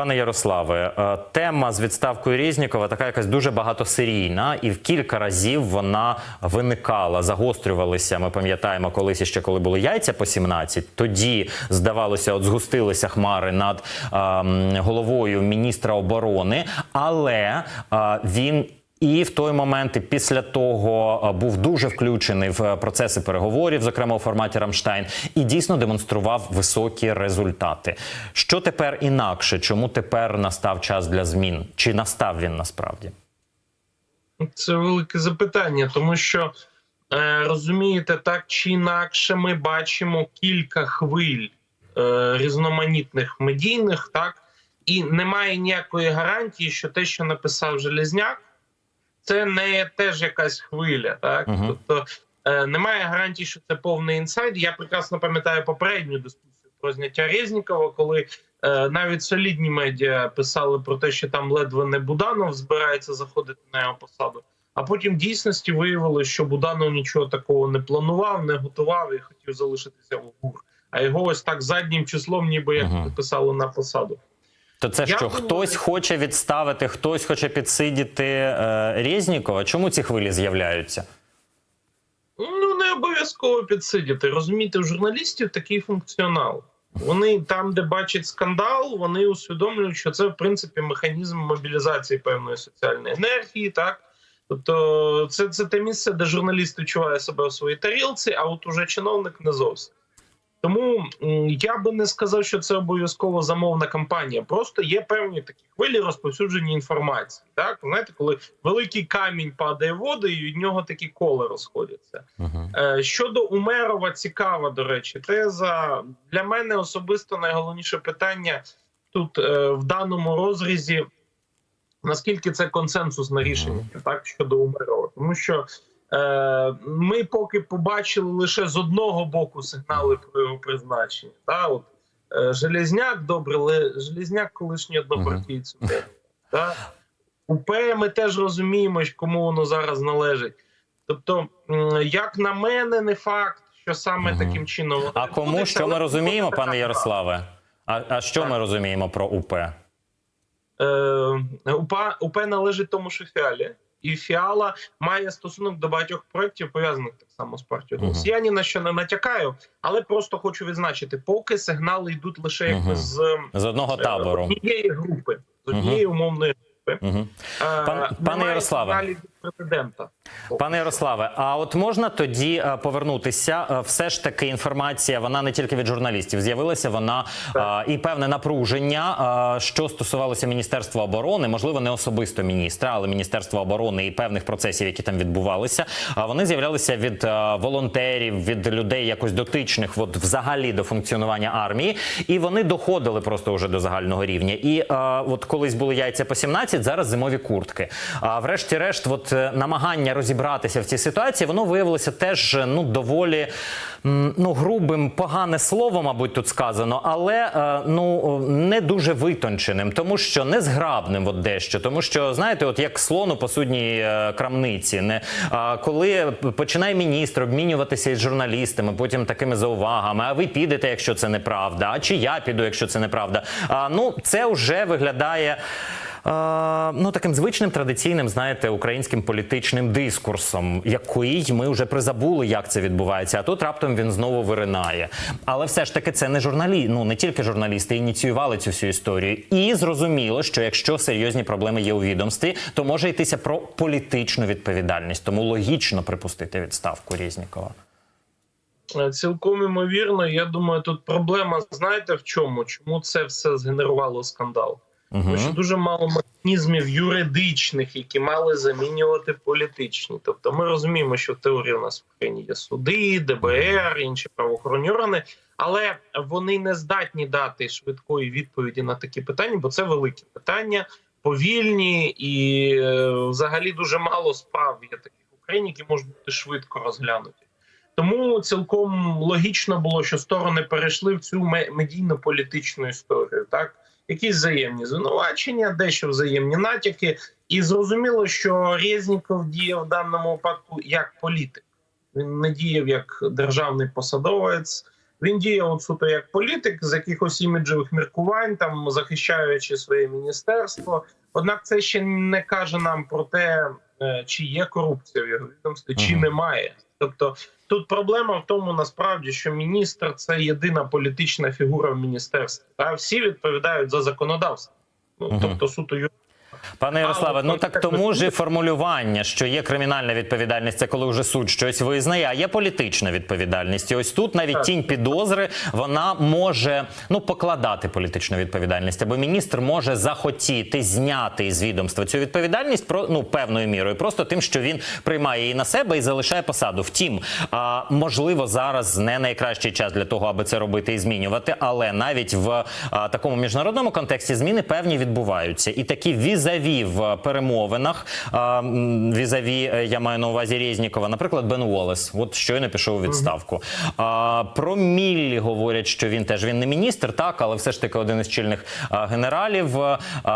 Пане Ярославе, е, тема з відставкою Різнікова така якась дуже багатосерійна, і в кілька разів вона виникала, загострювалися. Ми пам'ятаємо, колись ще коли були яйця по 17, тоді здавалося, от згустилися хмари над ем, головою міністра оборони, але е, він. І в той момент, і після того е, був дуже включений в е, процеси переговорів, зокрема у форматі Рамштайн, і дійсно демонстрував високі результати. Що тепер інакше? Чому тепер настав час для змін? Чи настав він насправді? Це велике запитання, тому що е, розумієте, так чи інакше ми бачимо кілька хвиль різноманітних медійних, так і немає ніякої гарантії, що те, що написав Железняк, це не теж якась хвиля. Так, Мгм. тобто е, немає гарантії, що це повний інсайд. Я прекрасно пам'ятаю попередню дискусію про зняття Резнікова, коли е, навіть солідні медіа писали про те, що там ледве не Буданов збирається заходити на його посаду. А потім в дійсності виявилося, що Буданов нічого такого не планував, не готував і хотів залишитися в ГУР. А його ось так заднім числом, ніби як Мгм. писали на посаду. То це Я що думаю- хтось хоче відставити, хтось хоче підсидіти е, Резнікова? Чому ці хвилі з'являються? Ну не обов'язково підсидіти. Розумієте, у журналістів такий функціонал. Вони там, де бачать скандал, вони усвідомлюють, що це в принципі механізм мобілізації певної соціальної енергії. Так, тобто, це, це те місце, де журналіст відчуває себе у своїй тарілці, а от уже чиновник не зовсім. Тому я би не сказав, що це обов'язково замовна кампанія. Просто є певні такі хвилі розповсюдження інформації. Так, знаєте, коли великий камінь падає в воду, і від нього такі коли розходяться. Угу. Е, Щодо Умерова, цікава, до речі, теза для мене особисто найголовніше питання тут е, в даному розрізі. Наскільки це консенсусне рішення, так щодо Умерова, тому що ми поки побачили лише з одного боку сигнали про його призначення. Та от е, Железняк, добре, але Железняк колишній однопартійць. uh Та УП ми теж розуміємо, кому воно зараз належить. Тобто, як на мене, не факт, що саме Мгм. таким чином А кому відбудеться, що ми розуміємо, пане Ярославе? А, а що ми розуміємо про УП? Е, УПА, УП належить тому, що фіалі. І фіала має стосунок до багатьох проєктів, пов'язаних так само з партією. uh -huh. Я ні на що не натякаю, але просто хочу відзначити, поки сигнали йдуть лише Мгм. якби з З одного е, табору. однієї групи, з однієї умовної групи. Угу. Е, Пан- пане Ярославе. Президента. Пане Ярославе, а от можна тоді е, повернутися? Е, Все ж таки інформація, вона не тільки від журналістів з'явилася, вона е, і певне напруження, що стосувалося Міністерства оборони, можливо, не особисто міністра, але Міністерства оборони і певних процесів, які там відбувалися. А вони з'являлися від волонтерів, від людей якось дотичних, от взагалі до функціонування армії, і вони доходили просто вже до загального рівня. І от колись були яйця по 17, зараз зимові куртки. А врешті-решт, от е, намагання розібратися в цій ситуації, воно виявилося теж е, ну доволі ну грубим, погане слово, мабуть, тут сказано, але е, ну не дуже витонченим, тому що незграбним, от дещо, тому що знаєте, от як слону по судній крамниці, не коли починає міністр обмінюватися із журналістами, потім такими заувагами. А ви підете, якщо це неправда, а чи я піду, якщо це неправда. А, ну це вже виглядає. Е, Ну, таким звичним традиційним, знаєте, українським політичним дискурсом, який ми вже призабули, як це відбувається. А тут раптом він знову виринає. Але все ж таки, це не журналі, ну не тільки журналісти ініціювали цю всю історію. І зрозуміло, що якщо серйозні проблеми є у відомстві, то може йтися про політичну відповідальність. Тому логічно припустити відставку Різнікова. Е, Цілком імовірно. Я думаю, тут проблема знаєте в чому? Чому це все згенерувало скандал? Угу. Тому що дуже мало механізмів юридичних, які мали замінювати політичні. Тобто, ми розуміємо, що в теорії у нас в країні є суди, ДБР, інші правоохоронні органи, але вони не здатні дати швидкої відповіді на такі питання, бо це великі питання, повільні і е, взагалі дуже мало справ є таких в Україні, які можуть бути швидко розглянуті. Тому цілком логічно було, що сторони перейшли в цю ме- медійно-політичну історію. Так, якісь взаємні звинувачення, дещо взаємні натяки, і зрозуміло, що Резніков діяв в даному випадку як політик. Він не діяв як державний посадовець, Він діє от суто як політик з якихось іміджових міркувань, там захищаючи своє міністерство. Однак це ще не каже нам про те, е, чи є корупція в його відомстві, чи немає. Тобто тут проблема в тому, насправді, що міністр це єдина політична фігура в міністерстві. а всі відповідають за законодавство. Ну тобто суто Пане Ярославе, ну так тому ж і формулювання, що є кримінальна відповідальність, це коли вже суд щось визнає, а є політична відповідальність. І ось тут навіть тінь підозри вона може ну покладати політичну відповідальність, або міністр може захотіти зняти із відомства цю відповідальність про ну певною мірою, просто тим, що він приймає її на себе і залишає посаду. Втім, а, можливо, зараз не найкращий час для того, аби це робити і змінювати, але навіть в а, такому міжнародному контексті зміни певні відбуваються, і такі візаві в перемовинах візаві, е, я маю на увазі Резнікова, наприклад, Бен Уоллес, от щойно пішов у відставку. Про Міллі говорять, що він теж він не міністр, так, але все ж таки один із чільних генералів.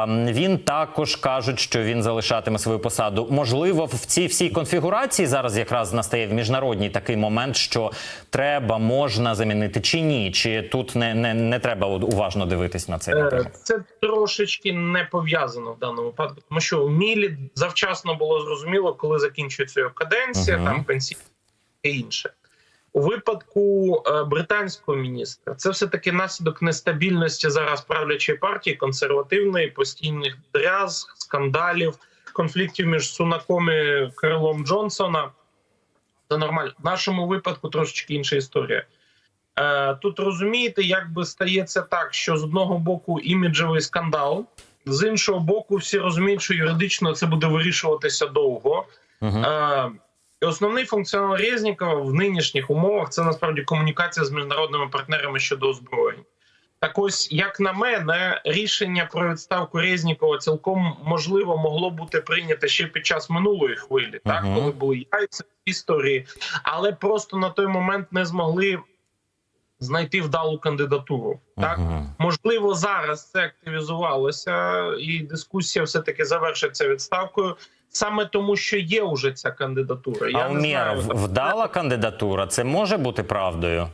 Він також кажуть, що він залишатиме свою посаду. Можливо, в цій всій конфігурації зараз якраз настає в міжнародній такий момент, що треба, можна замінити чи ні, чи тут не, не, не треба уважно дивитись на цей Е, напрямок. Це трошечки не пов'язано в даному випадку, тому що у Мілі завчасно було зрозуміло, коли закінчується його каденція, Мгм. там пенсія і інше. У випадку е, британського міністра це все таки наслідок нестабільності зараз правлячої партії, консервативної, постійних дрязг, скандалів, конфліктів між Сунаком і Крилом Джонсона. Це нормально. В нашому випадку трошечки інша історія. Е, тут розумієте, як би стається так, що з одного боку іміджевий скандал, з іншого боку, всі розуміють, що юридично це буде вирішуватися довго. Мгм. Е, і основний функціонал Резнікова в нинішніх умовах це насправді комунікація з міжнародними партнерами щодо озброєнь. Так ось, як на мене, рішення про відставку Резнікова цілком можливо могло бути прийнято ще під час минулої хвилі, так Мгм. коли були яйця в історії, але просто на той момент не змогли знайти вдалу кандидатуру. Так Мгм. можливо, зараз це активізувалося, і дискусія все таки завершиться відставкою. Саме тому, що є уже ця кандидатура. А Я не Умєров знаю вдала кандидатура. Це може бути правдою?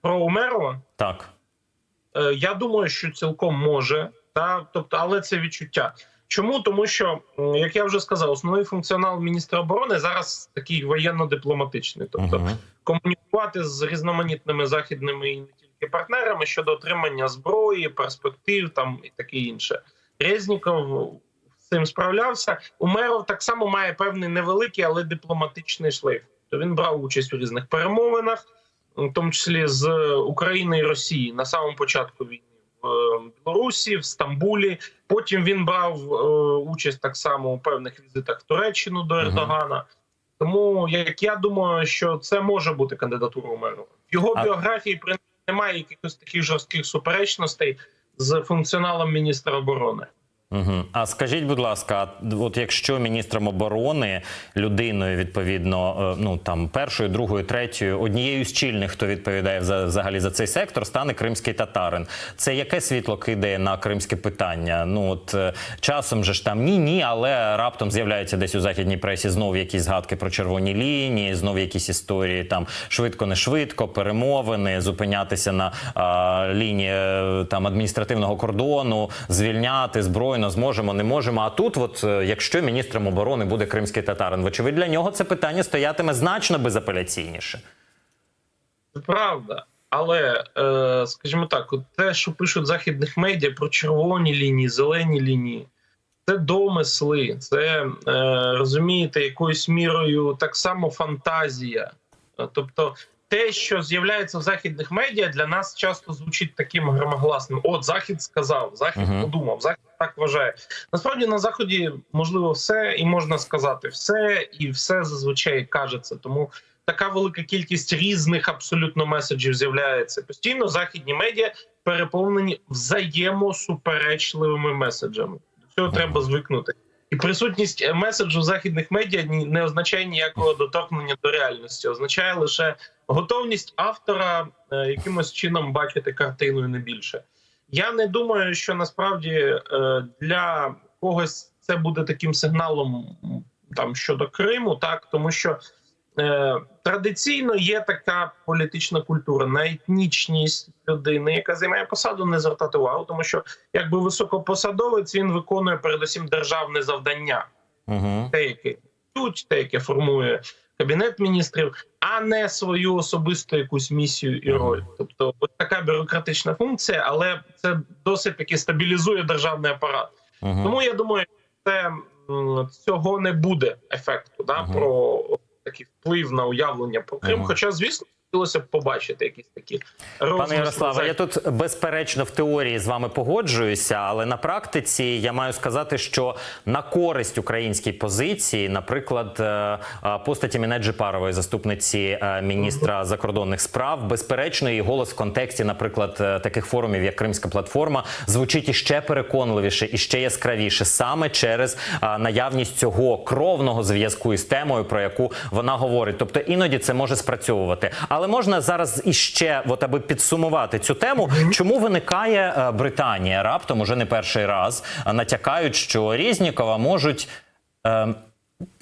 про Умерова. Так. Е, Я думаю, що цілком може, та тобто, але це відчуття. Чому тому, що як я вже сказав, основний функціонал міністра оборони зараз такий воєнно-дипломатичний, тобто Мгм. комунікувати з різноманітними західними і не тільки партнерами щодо отримання зброї, перспектив там і таке інше. Резніков з цим справлявся. Умеров так само має певний невеликий, але дипломатичний шлейф. То він брав участь у різних перемовинах, в тому числі з України і Росії на самому початку війни Білорусі, в Стамбулі. Потім він брав е, участь так само у певних візитах в Туреччину до. Ердогана. Тому як я думаю, що це може бути кандидатура меру. В його А- біографії принаймні немає якихось таких жорстких суперечностей з функціоналом міністра оборони. Угу. А скажіть, будь ласка, от якщо міністром оборони людиною відповідно, е, ну там першою, другою, третьою, однією з чільних, хто відповідає за взагалі за цей сектор, стане кримський татарин. Це яке світло кидає на кримське питання? Ну от е, часом же ж там ні, ні, але раптом з'являються десь у західній пресі знов якісь згадки про червоні лінії, знов якісь історії там швидко, не швидко, перемовини, зупинятися на а, лінії е, там адміністративного кордону, звільняти збройно зможемо, не можемо. А тут, от е, якщо міністром оборони буде кримський татарин, вочевидь для нього це питання стоятиме значно безапеляційніше. Правда. Але, е, скажімо так, от те, що пишуть західних медіа про червоні лінії, зелені лінії, це домисли, це е, розумієте, якоюсь мірою так само фантазія. Тобто, те, що з'являється в західних медіа, для нас часто звучить таким громогласним: от Захід сказав, Захід Мгм. подумав, Захід так вважає. Насправді на заході можливо все, і можна сказати все, і все зазвичай кажеться. Тому така велика кількість різних абсолютно меседжів з'являється постійно. Західні медіа переповнені взаємосуперечливими меседжами. До цього Мгм. треба звикнути. І присутність е, меседжу західних медіа не означає ніякого доторкнення до реальності, означає лише готовність автора е, якимось чином бачити картину і не більше. Я не думаю, що насправді е, для когось це буде таким сигналом там щодо Криму, так тому що традиційно є така політична культура на етнічність людини, яка займає посаду, не звертати увагу, тому що якби високопосадовець він виконує передусім державне завдання, Угу. те, яке тут, те, яке формує кабінет міністрів, а не свою особисту якусь місію і роль. Тобто, ось така бюрократична функція, але це досить таки стабілізує державний апарат. Угу. Тому я думаю, це цього не буде ефекту да, Мгм. про такий вплив на уявлення про Крим. Хоча, звісно, хотілося б побачити якісь такі Пане Ярославе, я тут безперечно в теорії з вами погоджуюся, але на практиці я маю сказати, що на користь українській позиції, наприклад, е, е, постаті Мінет Джипарової, заступниці е, міністра закордонних справ, безперечно, її голос в контексті, наприклад, таких форумів, як Кримська платформа, звучить іще переконливіше і ще яскравіше, саме через наявність цього кровного зв'язку із темою, про яку вона говорить. Тобто іноді це може спрацьовувати. Але можна зараз іще, от аби підсумувати цю тему, чому виникає е, Британія раптом уже не перший раз, натякають, що Різнікова можуть. Е,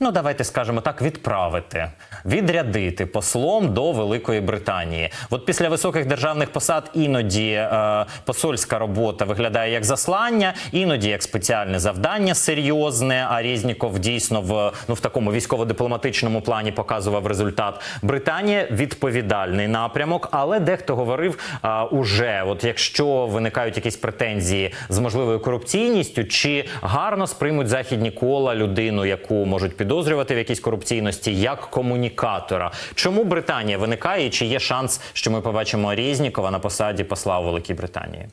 Ну, давайте скажемо так, відправити, відрядити послом до Великої Британії. От після високих державних посад іноді е, посольська робота виглядає як заслання, іноді як спеціальне завдання серйозне. А Різніков дійсно в ну в такому військово-дипломатичному плані показував результат. Британія відповідальний напрямок, але дехто говорив а, уже, от якщо виникають якісь претензії з можливою корупційністю, чи гарно сприймуть західні кола людину, яку можуть підозрювати в якійсь корупційності, як комунікатора. Чому Британія виникає? І чи є шанс, що ми побачимо Різнікова на посаді посла у Великій Британії?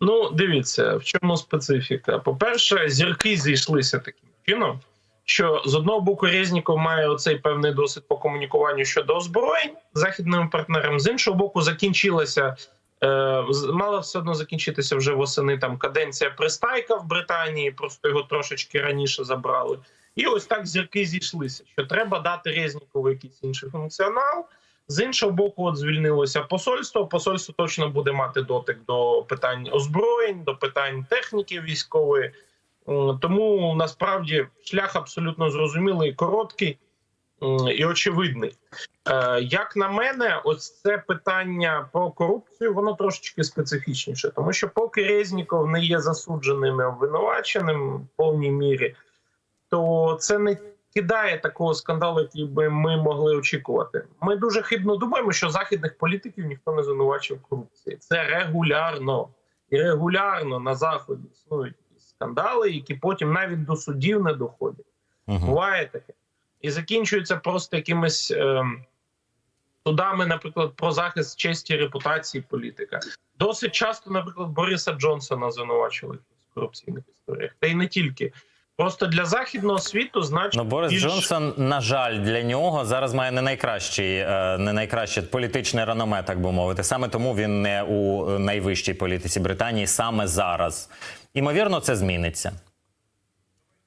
Ну, дивіться, в чому специфіка. По-перше, зірки зійшлися таким чином, що з одного боку Резніков має оцей певний досвід по комунікуванню щодо озброєнь з західними партнерами. З іншого боку, закінчилася. Е, Мала все одно закінчитися вже восени там каденція Пристайка в Британії, просто його трошечки раніше забрали. І ось так зірки зійшлися, що треба дати Резнікову якийсь інший функціонал. З іншого боку, от звільнилося посольство. Посольство точно буде мати дотик до питань озброєнь, до питань техніки військової. Тому насправді шлях абсолютно зрозумілий, короткий м, і очевидний. Е, Як на мене, ось це питання про корупцію, воно трошечки специфічніше, тому що поки Резніков не є засудженим і обвинуваченим в повній мірі, то це не кидає такого скандалу, який би ми могли очікувати. Ми дуже хибно думаємо, що західних політиків ніхто не звинувачив корупції. Це регулярно і регулярно на заході існують скандали, які потім навіть до судів не доходять. Буває таке. І закінчується просто якимись ем, судами, наприклад, про захист честі репутації політика. Досить часто, наприклад, Бориса Джонсона звинувачували в корупційних історіях. Та й не тільки. Просто для західного світу значно Ну, Борис більш- Джонсон, на жаль, для нього зараз має не найкращий, е, не найкраще політичне реноме, так би мовити. Саме тому він не у е, найвищій політиці Британії саме зараз. Імовірно, це зміниться.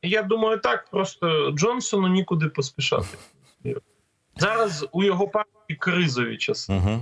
Я думаю, так просто Джонсону нікуди поспішати. Зараз у його партії кризові часи. Угу.